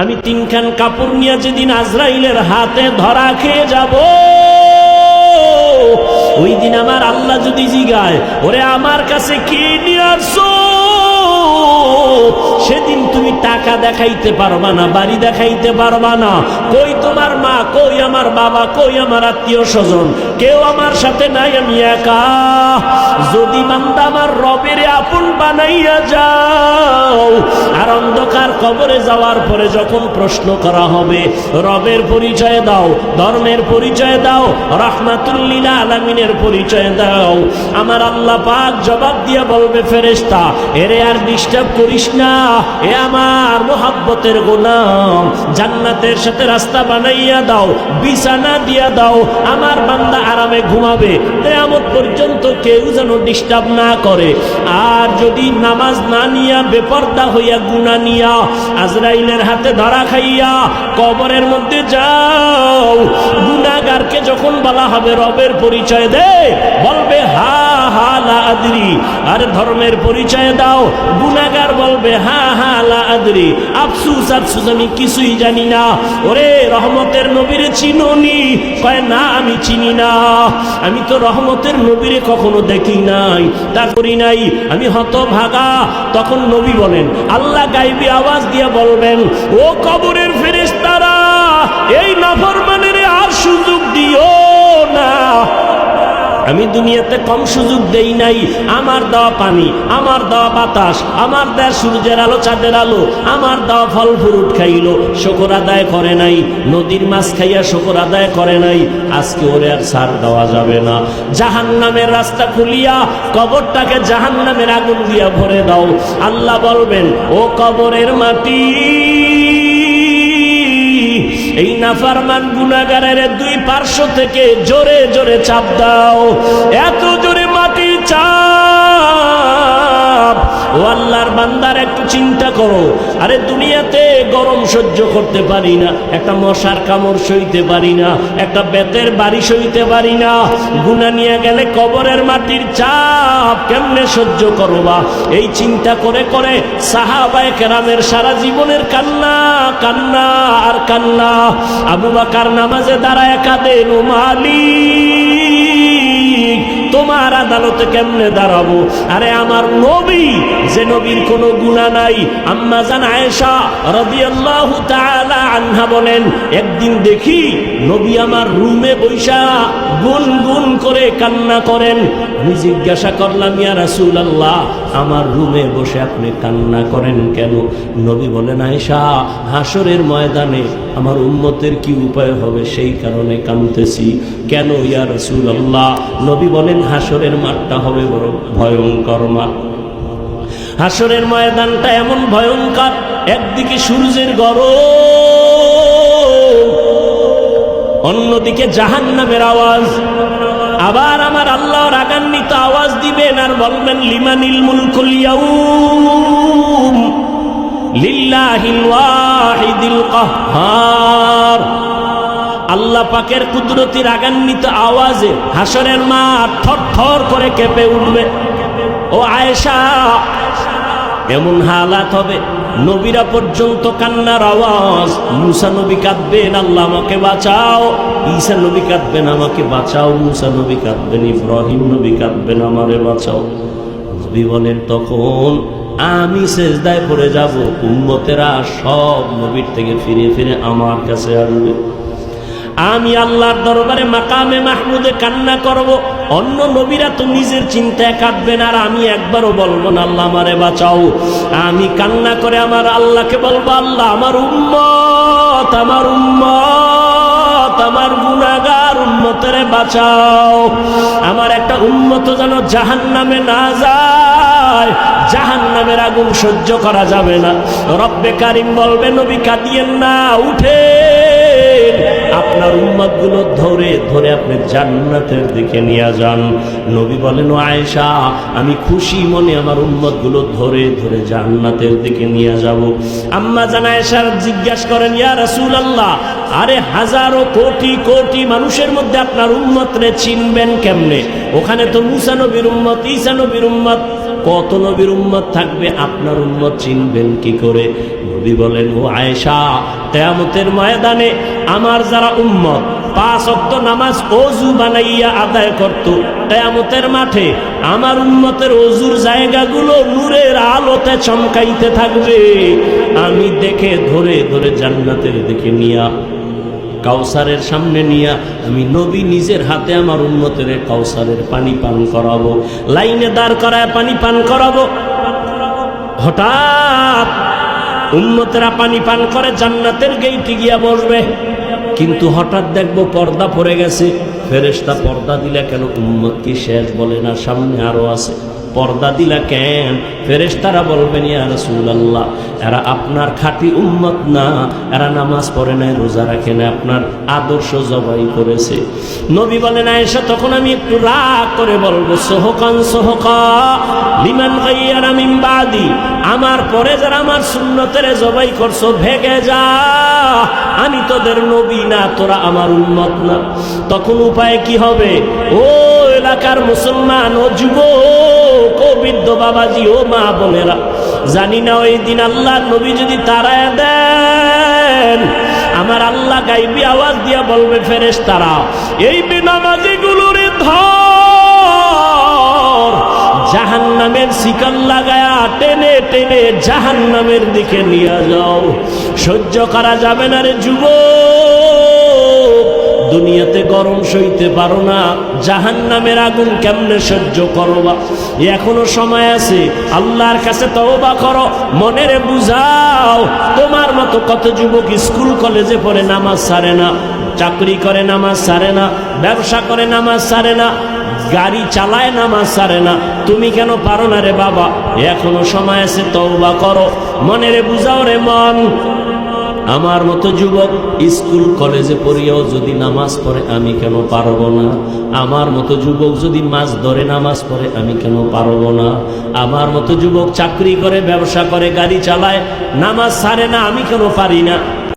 আমি তিনখান কাপড় নিয়ে যেদিন আজরাইলের হাতে ধরা খেয়ে যাব ওই দিন আমার আল্লাহ যদি জিগায়, ওরে আমার কাছে কি নিয়ে আসছো? সেদিন তুমি টাকা দেখাইতে পারবা না, বাড়ি দেখাইতে পারবা না। কই তোমার মা, কই আমার বাবা, কই আমার আত্মীয় স্বজন? কেউ আমার সাথে নাই, আমি একা। যদি বান্দা আমার রবের আপন বানাইয়া যাও, আর অন্ধকার কবরে যাওয়ার পরে যখন প্রশ্ন করা হবে, রবের পরিচয় দাও, ধর্মের পরিচয় দাও, রহমাতুল্লিলা আলামিনের পরিচয় দাও। আমার আল্লাহ পাক জবাব দিয়া বলবে ফেরেস্তা এরে আর ডিস্টার্ব করিস না। এ আমার মোহাব্বতের গোলাম, জান্নাতের সাথে রাস্তা বানাইয়া দাও, বিছানা দিয়া দাও। আমার বান্দা আরামে ঘুমাবে, কেয়ামত পর্যন্ত কেউ যেন ডিস্টার্ব না করে। আর যদি নামাজ না নিয়া, বেপর্দা হইয়া গুনা নিয়া আজরাইলের হাতে ধরা খাইয়া কবরের মধ্যে যাও। গুনাগারকে যখন বলা হবে রবের পরিচয় দে, বলবে, হা আদরি আর ধর্মের পরিচয় দাও। গুনাগার বলবে, হা হা লা আদরি আফসুস আফসুস, আমি কিছুই জানি না। ওরে, রহমতের নবীরে চিনুনি। কয়, না, আমি চিনি না। আমি তো রহমতের নবীরে কখনো দেখি নাই। তা করি নাই। আমি হত ভাগা তখন নবী বলেন, আল্লাহ গাইবি আওয়াজ দিয়ে বলবেন, ও কবরের ফেরেশতারা, এই নাফরমানের আমি দুনিয়াতে কম সুযোগ দেই নাই। আমার দেওয়া পানি, আমার দেওয়া বাতাস, আমার দেওয়া সূর্যের আলো, চাঁদের আলো, আমার দেওয়া ফল, ফ্রুট খাইলো, শকর আদায় করে নাই। নদীর মাছ খাইয়া শকর আদায় করে নাই। আজকে ওরে আর সার দেওয়া যাবে না। জাহান নামের রাস্তা খুলিয়া, কবরটাকে জাহান নামের আগুন দিয়া ভরে দাও। আল্লাহ বলবেন, ও কবরের মাটি এই নাফারমান গুনাগারের দুই পার্শ্ব থেকে জোরে জোরে চাপ দাও। এত জোরে মাটি চাপ। ও আল্লাহর বান্দার একটু চিন্তা করো। আরে দুনিয়াতে গরম সহ্য করতে পারি না, একটা মশার কামড় সইতে পারি না, একটা বেতের বাড়ি সইতে পারি না। গুনা নিয়ে গেলে কবরের মাটির চাপ কেমনে সহ্য করো করবা? এই চিন্তা করে করে সাহাবায় কেরামের সারা জীবনের কান্না কান্না আর কান্না। আবু বাকার নামাজে দাঁড়ায় কাঁদেন মালিক তোমার আদালতে কেমনে দাঁড়াবো? আরে আমার নবী, যে নবীর কোনো গুণা নাই। আম্মা জান আয়েশা তাআলা আনহা বলেন, একদিন দেখি নবী আমার রুমে বৈশা গুন গুন করে কান্না করেন। আমি জিজ্ঞাসা করলাম, ইয়া রাসূলুল্লাহ, আমার রুমে বসে আপনি কান্না করেন কেন? নবী বলেন, আয়েশা হাসরের ময়দানে আমার উম্মতের কি উপায় হবে? সেই কারণে কাঁদতেছি কেন ইয়া রাসূলুল্লাহ? নবী বলেন হাসরের মাঠটা হবে বড় ভয়ঙ্কর মাঠ। হাসরের ময়দানটা এমন ভয়ঙ্কর, একদিকে সূর্যের গরম, অন্যদিকে জাহান নামের আওয়াজ। আবার আমার আল্লাহ রাগান্বিত আওয়াজ দিবেন আর বলবেন, লিমানিল মুলকুল ইয়াউম। আল্লাহ পাকের কুদরতি রাগান্বিত আওয়াজে হাসরের মাঠ থর থর করে কেঁপে উঠবে। ও আয়েশা, এমন হালাত হবে, নবীরা পর্যন্ত কান্নার আওয়াজ। মুসা নবী কাঁদবেন, আল্লাহ আমাকে বাঁচাও। ঈসা নবী কাঁদবেন, আমাকে বাঁচাও। মুসা নবী কাঁদবেন, ইব্রাহিম নবী কাঁদবেন, আমারে বাঁচাও। বলেন, তখন আমি সেজদায় পড়ে যাব, উম্মতেরা সব নবীর থেকে ফিরে ফিরে আমার কাছে আসবে। আমি আল্লাহর দরবারে মাকামে মাহমুদে কান্না করব, অন্য নবীরা তো নিজের চিন্তায় কাটবেন আর আমি একবারও বলব না, আল্লাহ আমারে বাঁচাও। আমি কান্না করে আমার আল্লাহকে বলব, আল্লাহ আমার উম্মত আমার উম্মত। গুনাগার বাঁচাও। আমার একটা উন্মত যেন জাহান নামে না যায় জাহান নামের আগুন সহ্য করা যাবে না। রব্বে কারিম বলবে, নবী কাঁদিয়েন না, উঠে জান্নাতের দিকে নিয়ে যান। নবী বলেন আয়েশা, আমি খুশি মনে আমার উম্মতগুলো ধরে ধরে জান্নাতের দিকে নিয়ে যাব। আম্মা জান আয়েশার জিজ্ঞাসা করেন, ইয়া রাসূল আল্লাহ আরে হাজারো কোটি কোটি মানুষের মধ্যে আপনার উম্মত রে চিনবেন কেমনে? ওখানে তো মুসা নবীর উম্মত, ঈসা নবীর উম্মত, কত নবীর উম্মত থাকবে, আপনার উম্মত চিনবেন কি করে? নবী বলেন, ও আয়েশা, কেয়ামতের ময়দানে আমার যারা উম্মত পাঁচ অক্ত নামাজ অজু বানাইয়া আদায় করত। কেয়ামতের মাঠে আমার উম্মতের অজুর জায়গাগুলো নূরের আলোতে চমকাইতে থাকবে। আমি দেখে ধরে ধরে জান্নাতের দিকে নিয়া, কাউসারের সামনে নিয়া, আমি নবী নিজের হাতে আমার উন্মতের কাউসারের পানি পান করাবো, লাইনে দাঁড় করায় পানি পান করাবো। হঠাৎ উন্মতেরা পানি পান করে জান্নাতের গেইটে গিয়া বসবে। কিন্তু হঠাৎ দেখব পর্দা পড়ে গেছে। ফেরেস্তা পর্দা দিলে কেন উম্মত কি শেষ বলে না? সামনে আরও আছে। পর্দা দিলা কেন? ফেরেশতারা বলবেন, ইয়া রাসূলুল্লাহ, এরা আপনার খাঁটি উম্মত না। এরা নামাজ পড়ে নাই, রোজা রাখে না আপনার আদর্শ জবাই করেছে। নবী বলেন, আয়েশা, তখন আমি একটু রাগ করে বলব, সোহকান, সোহকা, লিমান গাইয়ারা মিন বাদি, আমার পরে যারা আমার সুন্নতের জবাই করছ, ভেগে যা। আমি তোদের নবী না, তোরা আমার উন্মত না। তখন উপায় কি হবে? ও এলাকার মুসলমান, ও যুবক বাবাজি, ও মা বোনেরা, জানি না ওই দিন আল্লাহ নবী যদি তারায় দেন, আমার আল্লাহ গাইবি আওয়াজ দিয়া বলবে ফেরেস তারা এই বেনামাজি গুলোর জাহান নামের শিকল লাগায়া টেনে টেনে জাহান নামের দিকে নিয়ে যাও। সহ্য করা যাবে না রে যুব দুনিয়াতে গরম সইতে পারো না জাহান নামের আগুন কেমনে সহ্য করবা? এখনও সময় আছে, আল্লাহর কাছে তওবা করো, মনেরে বুঝাও, তোমার মতো কত যুবক স্কুল, কলেজে পড়ে নামাজ সারে না, চাকরি করে নামাজ সারে না, ব্যবসা করে নামাজ সারে না, গাড়ি চালায় নামাজ সারে না, তুমি কেন পারো না রে বাবা? এখনও সময় আছে, তওবা করো, মনেরে বুঝাও রে মন। আমার মতো যুবক স্কুল, কলেজে পড়িয়াও যদি নামাজ পড়ে, আমি কেন পারব না? আমার মতো যুবক যদি মাছ ধরে নামাজ পড়ে, আমি কেন পারব না? আমার মতো যুবক চাকরি করে, ব্যবসা করে, গাড়ি চালায়, নামাজ সারে না, আমি কেন পারি না?